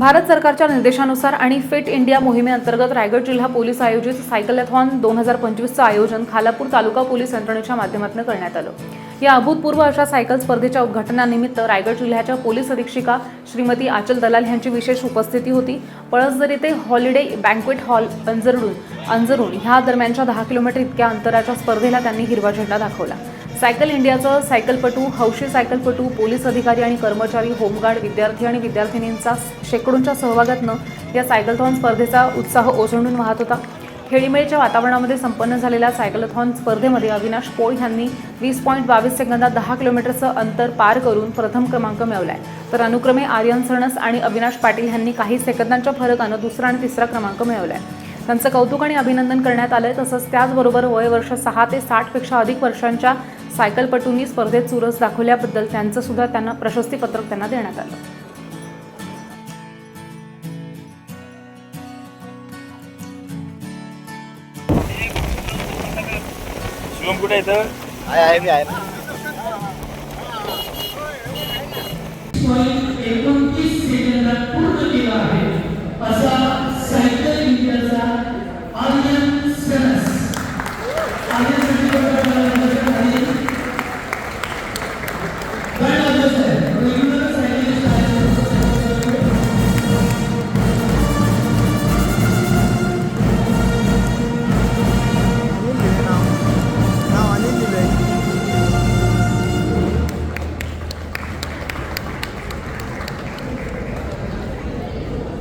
भारत सरकारच्या निर्देशानुसार आणि फिट इंडिया मोहिमेअंतर्गत रायगड जिल्हा पोलीस आयोजित सायकलॅथॉन दोन हजार पंचवीसचं आयोजन खालापूर तालुका पोलीस यंत्रणेच्या माध्यमातून करण्यात आलं. या अभूतपूर्व अशा सायकल स्पर्धेच्या उद्घाटनानिमित्त रायगड जिल्ह्याच्या पोलीस अधीक्षिका श्रीमती आचल दलाल यांची विशेष उपस्थिती होती. पळसदरी ते हॉलिडे बँक्वेट हॉल अंजरडून अंजरून ह्या दरम्यानच्या दहा किलोमीटर इतक्या अंतराच्या स्पर्धेला त्यांनी हिरवा झेंडा दाखवला. सायकल इंडियाचं सायकलपटू हौशी सायकलपटू पोलीस अधिकारी आणि कर्मचारी होमगार्ड विद्यार्थी आणि विद्यार्थिनींचा शेकडोंच्या सहभागातनं या सायकलथॉन स्पर्धेचा उत्साह ओसंडून वाहत होता. खेळीमेळीच्या वातावरणामध्ये संपन्न झालेल्या सायकलथॉन स्पर्धेमध्ये अविनाश पोळ यांनी वीस पॉईंट बावीस सेकंदात दहा किलोमीटरचं अंतर पार करून प्रथम क्रमांक मिळवलाय. तर अनुक्रमे आर्यन सणस आणि अविनाश पाटील यांनी काही सेकंदांच्या फरकानं दुसरा आणि तिसरा क्रमांक मिळवलाय. त्यांचं कौतुक आणि अभिनंदन करण्यात आलंय तसंच त्याचबरोबर वयवर्ष सहा ते साठपेक्षा अधिक वर्षांच्या सायकलपटूंनी स्पर्धेत चुरस दाखवल्याबद्दल त्यांचं सुद्धा त्यांना प्रशस्तीपत्रक त्यांना देण्यात आलं. शिवम कुठे येतं आहे आहे मी आहे